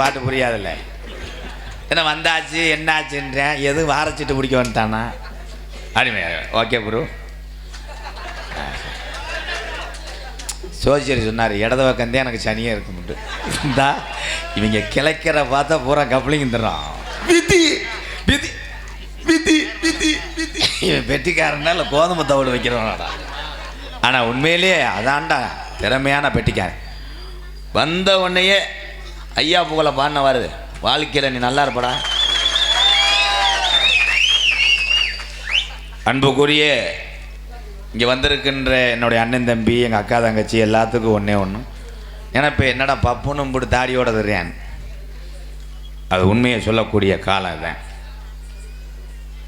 பாட்டு புரியாதுல்ல. என்ன வந்தாச்சு என்னாச்சுன்றேன் எது வாரச்சிட்டு பிடிக்க வந்துட்டானா அருமை ஓகே குரு. சோசியர் சொன்னார் இடத பக்கந்தே எனக்கு சனியாக இருக்கும்ட்டு. இந்தா இவங்க கிளைக்கிற பார்த்தா பூரா கப்ளிங் தர்றான். விதி விதி விதி விதி விதி. இவன் பெட்டிக்காரனா இல்லை கோதுமை தவிடு வைக்கிறவனாடா. ஆனால் உண்மையிலேயே அதான்டா திறமையான பெட்டிக்காரன். வந்த உடனேயே ஐயா புகழ பாடின வருது வாழ்க்கையில் நீ நல்லா இருப்படா. அன்புக்குரிய இங்கே வந்திருக்கின்ற என்னுடைய அண்ணன் தம்பி எங்கள் அக்கா தங்கச்சி எல்லாத்துக்கும் ஒன்றே ஒன்று நினைப்பு என்னடா பப்புன்னு இப்படி தாடியோட தர்றேன் அது உண்மையை சொல்லக்கூடிய காலம் இதுதான்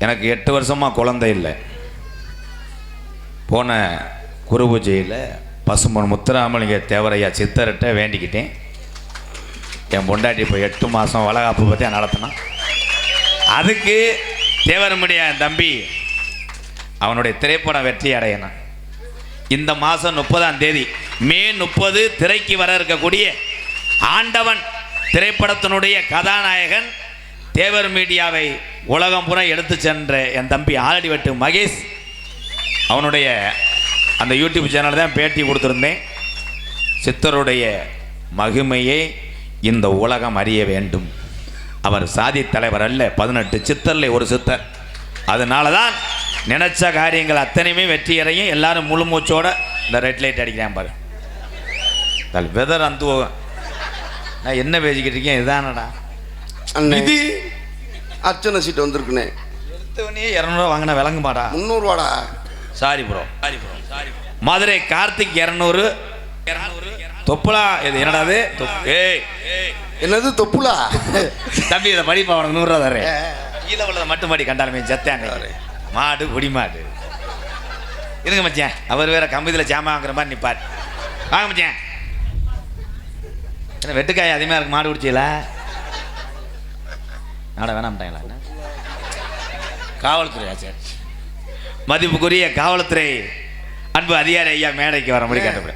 எனக்கு எட்டு வருஷமாக குழந்தை இல்லை. போன குரு பூஜையில் பசுமன் முத்துராமலிங்க தேவரையா சித்தர்கிட்ட வேண்டிக்கிட்டேன். என் பொண்டாட்டி இப்போ எட்டு மாதம் வளகாப்பு பற்றி நடத்தினான் அதுக்கு தேவரமுடைய என் தம்பி அவனுடைய திரைப்படம் வெற்றி அடையணும் இந்த மாதம் முப்பதாம் தேதி மே முப்பது திரைக்கு வர இருக்கக்கூடிய ஆண்டவன் திரைப்படத்தினுடைய கதாநாயகன் தேவர் மீடியாவை உலகம் புற எடுத்து சென்ற என் தம்பி ஆலடிவட்டு மகேஷ். அவனுடைய அந்த யூடியூப் சேனல் தான் பேட்டி கொடுத்துருந்தேன். சித்தருடைய மகிமையை இந்த உலகம் அறிய வேண்டும். அவர் சாதி தலைவர் அல்ல பதினெட்டு சித்தரில் ஒரு சித்தர். அதனால தான் நினைச்ச காரியங்கள் அத்தனையுமே வெற்றி அடையும். எல்லாரும் முழு மூச்சோட இந்த ரெட் லைட் அடிக்கிறேன் பாரு. வெதர் அந்த நான் என்ன பேசிக்கிட்டு இருக்கேன்? இதானடா. இது அர்ச்சனை சீட்டு வந்திருக்குண்ணே. எடுத்தவனே இரநூறுவா வாங்கின விளங்குமாடா. முந்நூறுவாடா? Sorry bro sorry bro sorry Madurai Karthik இரநூறு. தொப்புலா இது என்னடா அது தொப்- ஏய். என்னது தொப்புலா தம்பி இதை படிப்பா உனக்கு நூறுரூவா தரேன். கீழே உள்ளதை மட்டும் படி கண்டாலுமே ஜத்தாங்க மாடு குடி மாடு. இருங்க மச்சான். அவர் வேற கம்பத்தில் ஜாமான் வாங்குற மாதிரி நிப்பார். வாங்க மச்சான். என்ன வெட்டுக்காய் அதிகமாக இருக்கு மாடு குடிச்சீங்களா நாட வேணாம்ட்டாங்களா? காவல்துறையா சரி? மதிப்புக்குரிய காவல்துறை அன்பு அதிகாரி ஐயா மேடைக்கு வர முடி கேட்டப்பட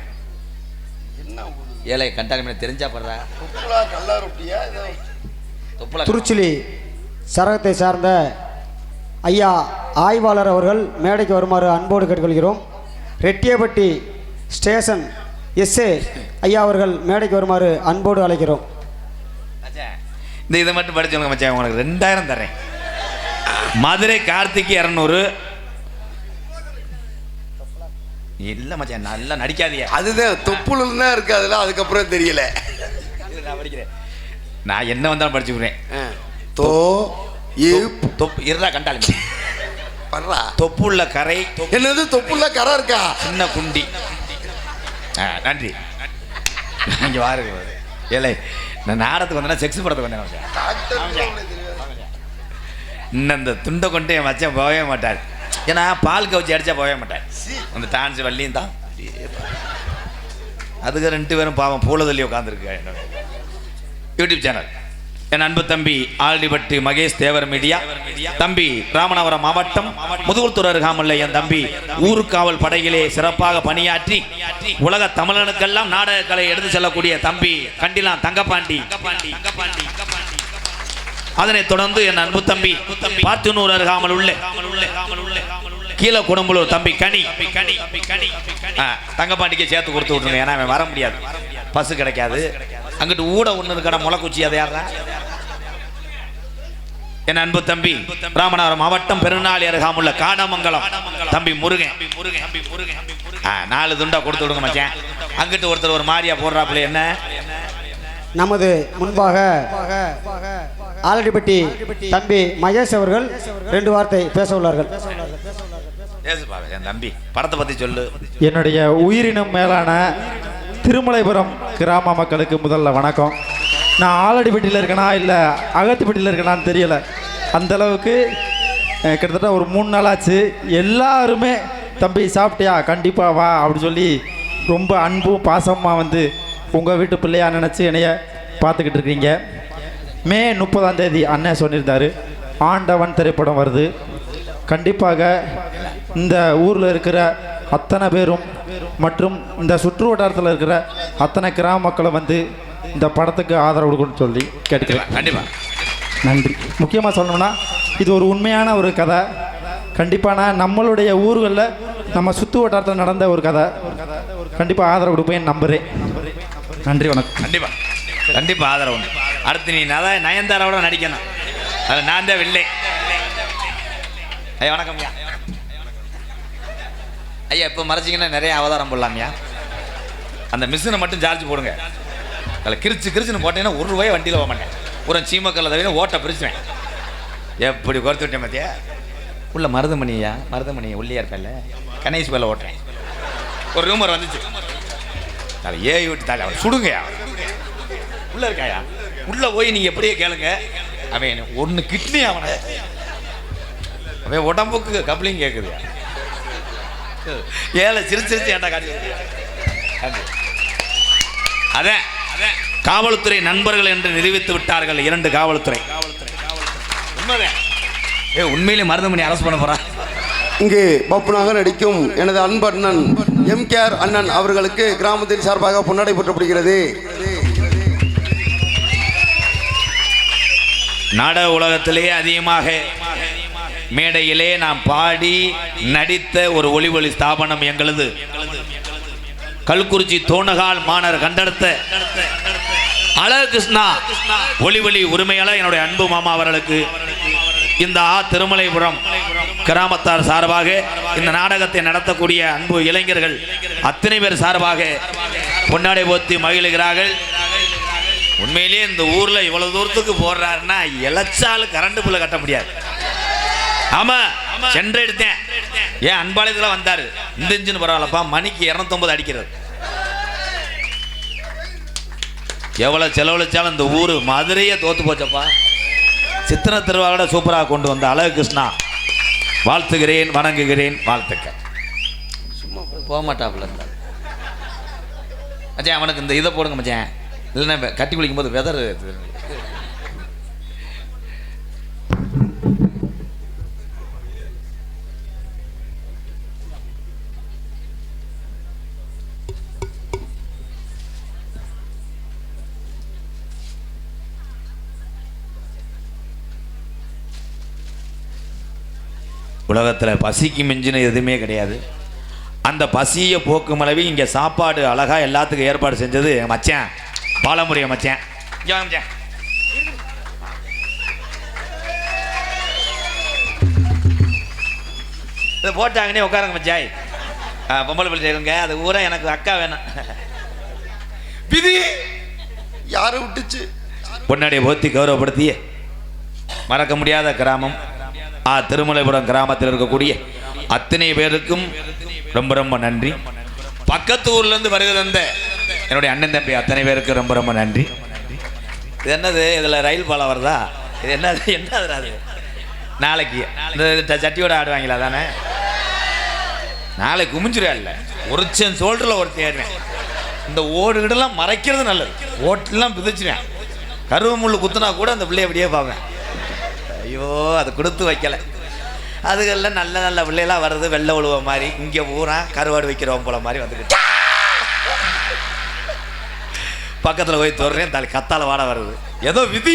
ஏழை கண்டாலுமே தெரிஞ்சா படுறா தொப்புலா கல்லா ரொட்டியா தொப்புல திருச்சிலி சரகத்தை சார்ந்த ஐயா ஆய்வாளர் அவர்கள் மேடைக்கு வருமாறு அன்போடு கேட்டுக்கொள்கிறோம். ரெட்டியப்பட்டி ஸ்டேஷன் எஸ்ஏ ஐயா அவர்கள் மேடைக்கு வருமாறு அன்போடு அழைக்கிறோம். இந்த இதை மட்டும் படிச்சவங்க மச்சான் உனக்கு ரெண்டாயிரம் தரேன் மதுரை கார்த்திக் இரநூறு இல்ல மச்சான் நல்லா நடிக்காதீங்க. அதுதான் தொப்புல தான் இருக்கு அதுல அதுக்கப்புறம் தெரியல. நான் படிக்கிறேன். நான் என்ன வந்தாலும் படிச்சுக்கிறேன். தோ தொப்பு இருடா கண்டாலும் பர்றா. தொப்புள்ள கரை என்னது தொப்புல கரை இருக்கா? சின்ன குண்டி. நன்றி. இங்கே வாருங்க ஏலே நான் நாடத்துக்கு வந்தேன்னா செக்ஸ் படத்துக்கு வந்தேன். இன்னும் இந்த துண்டை கொண்டு என் மச்சான் போகவே மாட்டார். ஏன்னா பால் கவுச்சி அடிச்சா போகவே மாட்டார் அந்த டான்ஸ் வள்ளியும் தான். அதுக்கு ரெண்டு பேரும் பாவம் பூல தள்ளி உட்காந்துருக்கு என்னோட யூடியூப் சேனல். என் அன்பு தம்பி ஆல்டிபட்டு மகேஷ் தேவர் மீடியா. தம்பி ராமநாதபுரம் மாவட்டம். முதுகுள்துறை அருகாமல்ல என் தம்பி ஊருக்காவல் படையிலே சிறப்பாக பணியாற்றி உலக தமிழனுக்கெல்லாம் நாடக கலை எடுத்து செல்லக்கூடிய தம்பி கண்டிலாம் தங்கப்பாண்டி. அதனைத் தொடர்ந்து என் அன்பு தம்பி பாத்துனூர் அருகாமல் உள்ள கீழே குடம்புலூர் தம்பி கனி. கனி கனி ஆ, தங்கப்பாண்டிக்கு சேர்த்து கொடுத்து விட்டுருங்க ஏன்னா அவன் வர முடியாது. பசு கிடைக்காது. அங்கிட்டு ஊட ஒன்று இருக்கடா முளைக்குச்சி அதை யாரா என் அன்பு தம்பி ராமநாதபுரம் மாவட்டம் பெருநாளி அருகாமுள்ள காடமங்கலம். தம்பி முருகன். ஆ, நாலு துண்டா கொடுத்து விடுங்க மச்சான். அங்கிட்டு ஒருத்தர் ஒரு மாரியா போடுறாப்புல என்ன? நமது முன்பாக ஆலடிப்பட்டி தம்பி மகேஷ் அவர்கள் ரெண்டு வார்த்தை பேச உள்ளார்கள். என் தம்பி. படத்தை பத்தி சொல்லு. என்னுடைய உயிரினம் மேலான திருமலைபுரம் கிராம மக்களுக்கு முதல்ல வணக்கம். நான் ஆலடிப்பட்டியில் இருக்கேனா இல்லை அகத்துப்பட்டியில் இருக்கேனான்னு தெரியல. அந்த அளவுக்கு கிட்டத்தட்ட ஒரு மூணு நாள் ஆச்சு. எல்லாருமே தம்பி சாப்பிட்டியா? கண்டிப்பாக வா அப்படின்னு சொல்லி ரொம்ப அன்பும் பாசமாக வந்து உங்கள் வீட்டு பிள்ளையா நினச்சி என்னைய பார்த்துக்கிட்டு இருக்கீங்க. மே முப்பதாம் தேதி அண்ணன் சொல்லியிருந்தார். ஆண்டவன் திரைப்படம் வருது. கண்டிப்பாக இந்த ஊரில் இருக்கிற அத்தனை பேரும் மற்றும் இந்த சுற்று வட்டாரத்தில் இருக்கிற அத்தனை கிராம மக்களை வந்து இந்த படத்துக்கு ஆதரவு கொடுக்கணும்னு சொல்லி கேட்டுக்கிறேன். கண்டிப்பா. நன்றி. முக்கியமாக சொல்லணும்னா இது ஒரு உண்மையான ஒரு கதை. கண்டிப்பான நம்மளுடைய ஊர்களில் நம்ம சுற்று வட்டாரத்தில் நடந்த ஒரு கதை. கண்டிப்பாக ஆதரவு கொடுப்பேன் நம்புகிறேன் நன்றி வணக்கம். கண்டிப்பா. கண்டிப்பா ஆதரவு. அடுத்து நீ நத நயன்தாராவோட நடிக்கணும். அது நான் தான் வில்லை. ஐயா வணக்கம் ஐயா. இப்போ மறைச்சிங்கன்னா நிறைய அவதாரம் போடலாம்யா அந்த மிஷினை மட்டும் சார்ஜ் போடுங்க. அதில் கிரிச்சு கிரிச்சுன்னு போட்டீங்கன்னா ஒரு ரூபாய் வண்டியில் போக மாட்டேன். ஒரு சீமக்கல்ல தவிர ஓட்டை பிரிச்சுவேன். எப்படி குறைத்து விட்டேன் பார்த்தியா உள்ள மருதமணியா மருதமணி உள்ளியா இருப்பேன்ல. கணேஷ் பேல ஓட்டுறேன். ஒரு ரூமர் வந்துச்சு. தலை ஏ விட்டு தலை அவன் சுடுங்கயா உள்ள இருக்காயா உள்ள போய் நீங்கள் எப்படியே கேளுங்க. அவன் ஒன்று கிட்னி அவனை. அவன் உடம்புக்கு கப்ளிங் கேக்குதுயா? ஏழை சிரிச்சு சிரிச்சு ஏன்டா காட்டி அதான் காவல்துறை நண்பர்கள் என்று நிரூபித்து விட்டார்கள் இரண்டு காவல்துறை. ஏ உண்மையிலே மருதமணி அரசு பண்ண போறா? இங்கு பப்புனாக நடிக்கும் எனது அன்பு அண்ணன் எம் கேஆர் அண்ணன் அவர்களுக்கு கிராமத்தின் சார்பாக பொன்னாடை போற்றப்படுகிறது. நாடக உலகத்திலே அதிகமாக மேடையிலே நாம் பாடி நடித்த ஒரு ஒளி ஒளி ஸ்தாபனம் எங்களது. கல்குறிச்சி தோணகால் மாணவர் கண்டெடுத்த அழகு கிருஷ்ணா ஒளி ஒளி உரிமையாளர் என்னுடைய அன்பு மாமா அவர்களுக்கு இந்த ஆ திருமலைபுரம் கிராமத்தார் சார்பாக இந்த நாடகத்தை நடத்தக்கூடிய அன்பு இளைஞர்கள் அத்தனை பேர் சார்பாக பொன்னாடை போத்தி மகிழ்கிறார்கள். உண்மையிலேயே இந்த ஊரில் இவ்வளோ தூரத்துக்கு போடுறாருன்னா இழைச்சாலும் கரண்ட் புள்ள கட்ட முடியாது. ஆமா சென்ற எடுத்தேன். ஏன் அன்பாளையத்துல வந்தாரு. இந்த இன்ஜின் பரவாயில்லப்பா மணிக்கு இரநூத்தொம்பது அடிக்கிறது. எவ்வளவு செலவழிச்சாலும் இந்த ஊர் மதுரையே தோத்து போச்சப்பா. சித்திர திருவாவோட சூப்பராக கொண்டு வந்த அழகு கிருஷ்ணா. வாழ்த்துகிறேன் வணங்குகிறேன் வாழ்த்துக்க. சும்மா போக மாட்டாப்புல. இருந்தா மச்சான் அவனுக்கு இந்த இதை போடுங்க மச்சான். இல்லைன்னா கட்டி குளிக்கும் போது வெதர். உலகத்தில் பசிக்கு மிஞ்சின எதுவுமே கிடையாது. அந்த பசியை போக்கும் அளவு இங்கே சாப்பாடு அழகாக எல்லாத்துக்கும் ஏற்பாடு செஞ்சது மச்சேன். மச்சான். மச்சேன் மச்சான். இதை போட்டாங்கன்னே உட்காருங்க மச்சாய். பொம்பளை பிள்ளை இருங்க. அது ஊரா எனக்கு அக்கா வேணும். விதி! யாரை விட்டுச்சு? பொன்னாடியை போத்தி கௌரவப்படுத்திய. மறக்க முடியாத கிராமம். ஆ திருமலைபுரம் கிராமத்தில் இருக்கக்கூடிய அத்தனை பேருக்கும் ரொம்ப ரொம்ப நன்றி. பக்கத்து ஊர்லேருந்து வருகை தந்த என்னுடைய அண்ணன் தம்பி அத்தனை பேருக்கு ரொம்ப ரொம்ப நன்றி. இது என்னது? இதில் ரயில் பாலம் வருதா? இது என்னது? என்னது அது நாளைக்கு. இந்த சட்டியோட ஆடுவாங்களா தானே? நாளைக்கு குமிஞ்சிருவா இல்லை. ஒருச்சன் சோல்டரில் ஒருத்தன் ஏறுவேன் இந்த ஓடுகிடலாம் மறைக்கிறது நல்லது. ஓட்டெல்லாம் பிதிச்சிருவேன் கருவ முள்ளு குத்துனா கூட அந்த பிள்ளைய அப்படியே பார்ப்பேன். ஐயோ அது கொடுத்து வைக்கலை. அதுகெல்லாம் நல்ல நல்ல பிள்ளைலாம் வருது வெள்ளை உழுவ மாதிரி. இங்கே பூரா கருவாடு வைக்கிறோம் போல மாதிரி வந்துக்கிட்டு பக்கத்தில் போய் தொடுறேன் தலை கத்தால வாட வருது. ஏதோ விதி?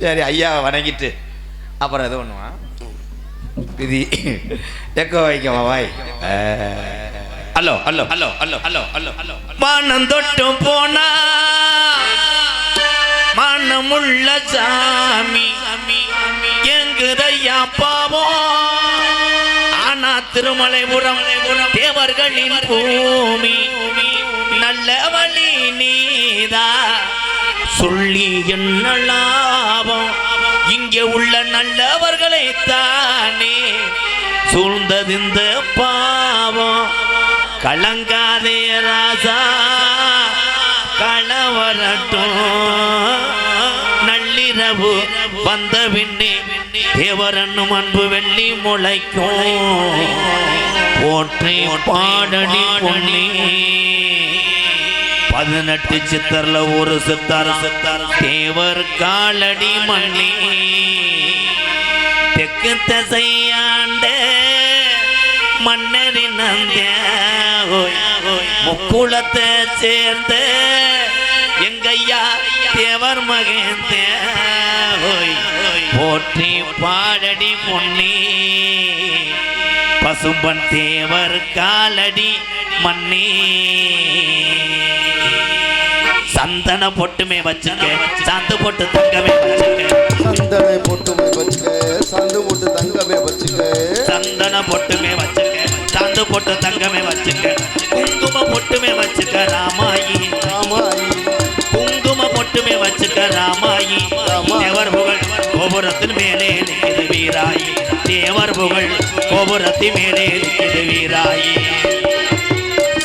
சரி ஐயா வணங்கிட்டு. அப்புறம் எது பண்ணுவான் விதி. எக்கோ வைக்கவா வாய்? Hello hello hello hello hello hello hello. மானம் தொட்டும் போனா மனமுள்ள சாமி. அப்பாவோ பாவம் ஆனா திருமலைபுரம் தேவர்களின் பூமி நல்ல வழி நீதா. சொல்லி என்ன லாபம் இங்கே உள்ள நல்லவர்களை தானே சூழ்ந்தது இந்த பாவம். கலங்காதே ராசா களவரட்டும் இரவு வந்த விண்ணே தேவரன்னும் அன்பு வெள்ளி முளைக்கும். போற்றி பாடடி பொன்னி. பதினெட்டு சித்தர்ல ஒரு சித்தர். சித்தர் தேவர் காலடி மண்ணி தெற்கு திசையாண்ட மன்னரின் அந்த முக்குளத்தை சேர்ந்த எங்கையா தேவர் மகேந்த. போற்றி பாடடி பொன்னி. பசும்பன் தேவர் காலடி மண்ணி சந்தன பொட்டுமே வச்சுக்க சாந்து பொட்டு தங்கமே வச்சுக்க. சந்தனை போட்டுமே வச்சுக்க சந்து போட்டு தங்கமே வச்சுக்க. சந்தன பொட்டுமே வச்சுக்க சாந்து பொட்டு தங்கமே வச்சுக்க. குங்கும பொட்டுமே வச்சுக்க ராமாயி பொட்டுமே ராமாயி. தேவர் புகழ் கோபுரத்தின் மேலே நிற்கிறது வீராயி. தேவர் புகழ் கோபுரத்தின் மேலே நிற்கிறது வீராயி.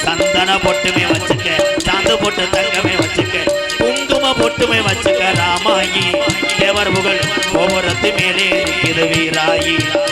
சந்தன பொட்டுமே வச்சுக்க சாந்து பொட்டு தங்கமே வச்சுக்க குங்கும பொட்டுமே வச்சுக்க ராமாயி. தேவர் புகழ் கோபுரத்தின் மேலே நிற்கிறது வீராயி.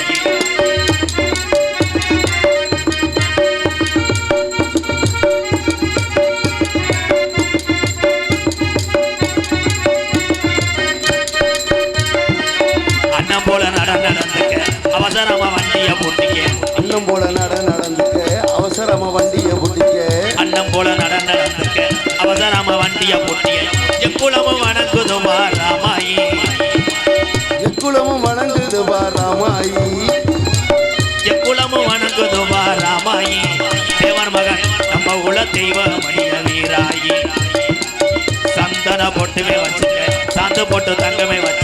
போல நட நடந்துக்க அவசரமா வண்டியை புட்டிக்க அண்ணன் போல நட நடந்துக்க அவசரமா வண்டிய பூட்டிய எக்குளமும் வணங்குதுமா ராமாயி. எக்குளமும் வணங்குது ராமாயி. எக்குளமும் வணங்குதுமா ராமாயி. தேவர் மகன் நம்ம உல தெய்வ மணிய வீராயி. சந்தன பொட்டுமே வச்சுக்க சாந்து பொட்டு தங்கமே வச்சுக்க.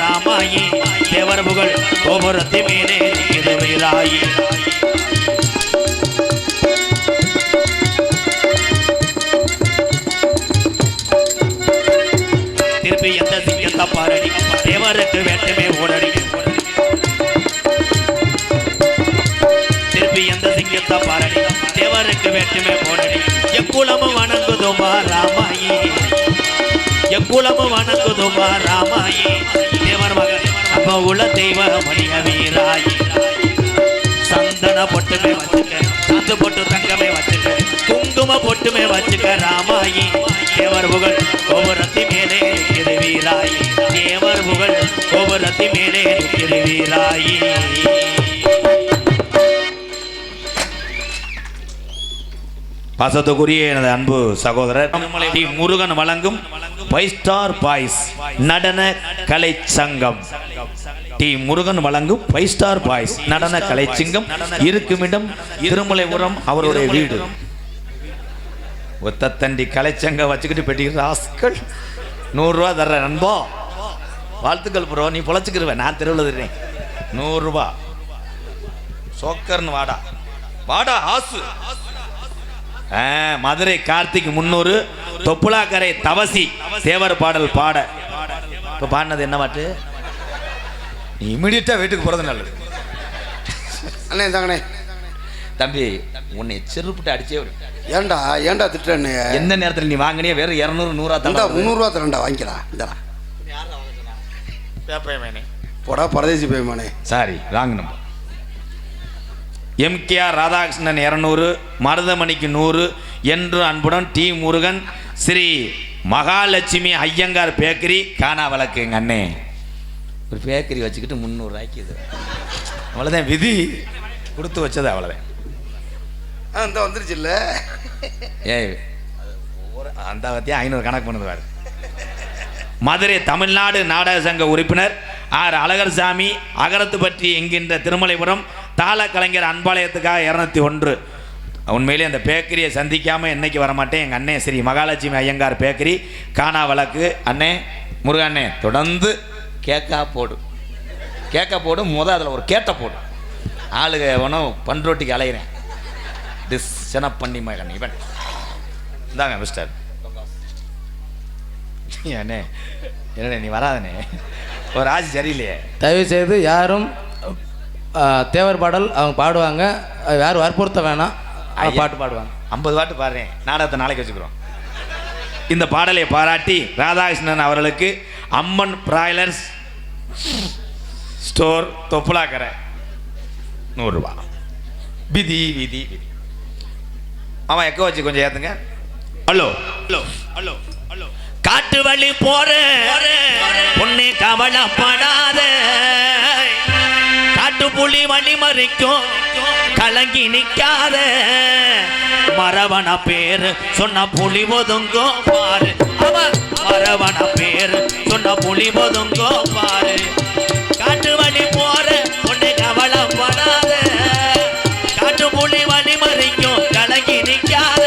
ராமாயி தேவர் புகழ் கோபுரத்தி மேலே நிற்கிறது திருப்பி எந்த சிங்கத்தை பாரடி தேவருக்கு வேட்டுமே ஓடடி. திருப்பி எந்த சிங்கத்தை பாரடி தேவருக்கு வேட்டுமே ஓடடி. எக்குளமும் வணங்குதுமா ராமாயி? எக்குளமும் வணங்குதுமா ராமாயே. தேவர் மகன் அப்ப உள்ள தெய்வ மணிய வீராயி. சந்தன பொட்டுமே வச்சுக்க சந்து பொட்டு தங்கமே வச்சுக்க குங்கும பொட்டுமே வச்சுக்க ராமாயி. தேவர் புகழ் கோபுரத்தி மேலே நிற்கிறது வீராயி. தேவர் புகழ் கோபுரத்தி மேலே நிற்கிறது வீராயி. பாசத்துக்குரிய எனது அன்பு சகோதரர் டி. முருகன் வழங்கும் ஃபைவ் ஸ்டார் பாய்ஸ் நடன கலை சங்கம் டி. முருகன் வழங்கும் ஃபைவ் ஸ்டார் பாய்ஸ் நடன கலை சங்கம் இருக்குமிடம் திருமலைபுரம் அவருடைய வீடு. ஒத்தத்தண்டி கலைச்சங்கம் வச்சுக்கிட்டு பெட்டிக்கிற ராஸ்கள் நூறுரூவா தர்ற நண்பா. வாழ்த்துக்கள் ப்ரோ நீ பொழைச்சிக்கிருவ நான் தெருவில் தர்றேன் நூறுரூவா. சோக்கர்னு வாடா. வாடா ஆசு. மதுரை கார்த்திக் முன்னூறு தொப்புலாக்கரை தவசி தேவர் பாடல் பாட. இப்போ பாடினது என்ன பாட்டு? நீ இமிடியட்டா வீட்டுக்கு போறது நல்லது. அண்ணே தாங்கண்ணே தம்பி உன்னை செருப்புட்டு அடிச்சே விடு. ஏன்டா ஏன்டா திட்டுறேன்னு? எந்த நேரத்தில் நீ வாங்கினியே வெறும் இரநூறு நூறா தான் முந்நூறுரூவா தரேன்டா வாங்கிக்கடா இந்தடா போடா பரதேசி பேமானே சாரி நம்பர் எம்கேஆர் ராதாகிருஷ்ணன் இரநூறு மருதமணிக்கு நூறு என்று அன்புடன் டி முருகன் ஸ்ரீ மகாலட்சுமி ஐயங்கார் பேக்கரி காணா வழக்கு எங்கள் அண்ணே. ஒரு பேக்கரி வச்சுக்கிட்டு முந்நூறுரூவாய்க்கு இது. அவ்வளோதான் விதி. கொடுத்து வச்சது அவ்வளோதான் ஆ இந்த வந்துருச்சு இல்லை? ஏய் அந்த பற்றியும் ஐநூறு கணக்கு பண்ணுது பாரு. மதுரை தமிழ்நாடு நாடக சங்க உறுப்பினர் ஆர் அழகர் சாமி அகரத்துப்பட்டி என்கின்ற திருமலைபுரம் தாள கலைஞர் அன்பாலயத்துக்காக இரநூத்தி ஒன்று. உண்மையிலே அந்த பேக்கரியை சந்திக்காமல் என்னைக்கு வரமாட்டேன்? எங்கள் அண்ணே ஸ்ரீ மகாலட்சுமி ஐயங்கார் பேக்கரி காணா வழக்கு. அண்ணே முருகண்ணே தொடர்ந்து கேக்கா போடு. கேக்கா போடு முத அதில் ஒரு கேட்டை போடு. ஆளுக எவனோ பண்ரோட்டிக்கு அலையிறேன். திஸ் செனப்பண்ணி மகன் இவன். இந்தாங்க மிஸ்டர் அண்ணே என்னண்ணே நீ வராதனே ஒரு ஆசி சரியில்லையே. தயவு செய்து யாரும் தேவர் பாடல் அவங்க பாடுவாங்க. யாரும் வற்புறுத்த வேணாம். பாட்டு பாடுவாங்க. ஐம்பது பாட்டு பாடுறேன். நாடகத்தை நாளைக்கு வச்சுக்கிறோம். இந்த பாடலை பாராட்டி ராதாகிருஷ்ணன் அவர்களுக்கு அம்மன் பிராய்லர்ஸ் ஸ்டோர் தொப்புலாக்கரை நூறுரூவா விதி விதி விதி. ஆமாம் எக்கோ வச்சு கொஞ்சம் ஏற்றுங்க ஹலோ. Hello hello hello. காட்டு வழி போற பொண்ணு கவலைப்படாத காட்டு புலி வழி மறிக்கும் கலங்கி நிற்காத மரவண பேரு சொன்ன புலி ஒதுங்கும் பாரு. அவன் மரவன பேரு சொன்ன புலி ஒதுங்கும் பாரு. காட்டு வழி போற பொண்ணு கவலைப்படாத காட்டு புலி வழி மறிக்கும் கலங்கி நிற்காத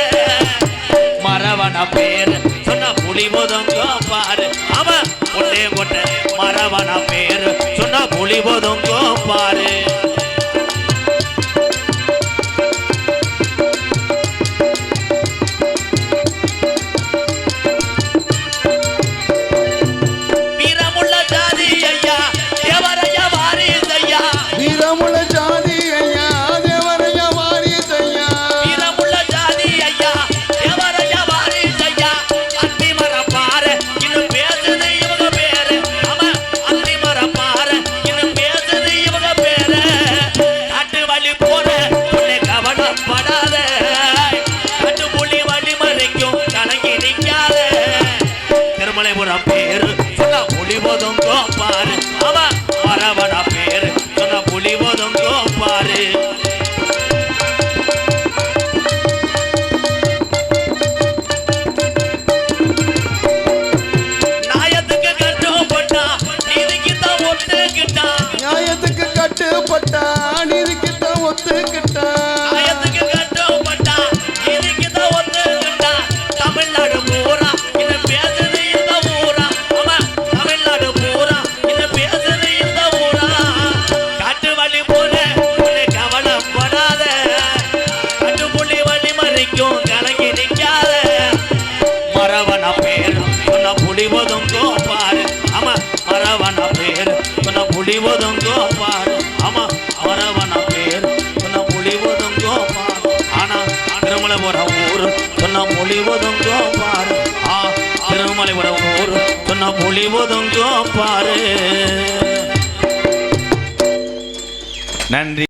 மரவண பேரு சொன்ன புலி ஒதுங்கும் பாரு. அவன் ஒன்னே கொண்ட மரவண பேரு சொன்ன புலி ஒதுங்கும் பாரு. போதும் கோப்பாரு அவன் வரவன புலிவதும் கோபால் ஆமா அவரவன பேர் சொன்ன புலிவதும் கோபால் ஆனா திருமலை வர ஊர் சொன்ன புலிவதும் கோபால் ஆ திருமலை வர ஊர் சொன்ன புலிவதும் ஒதுங்கோ நன்றி.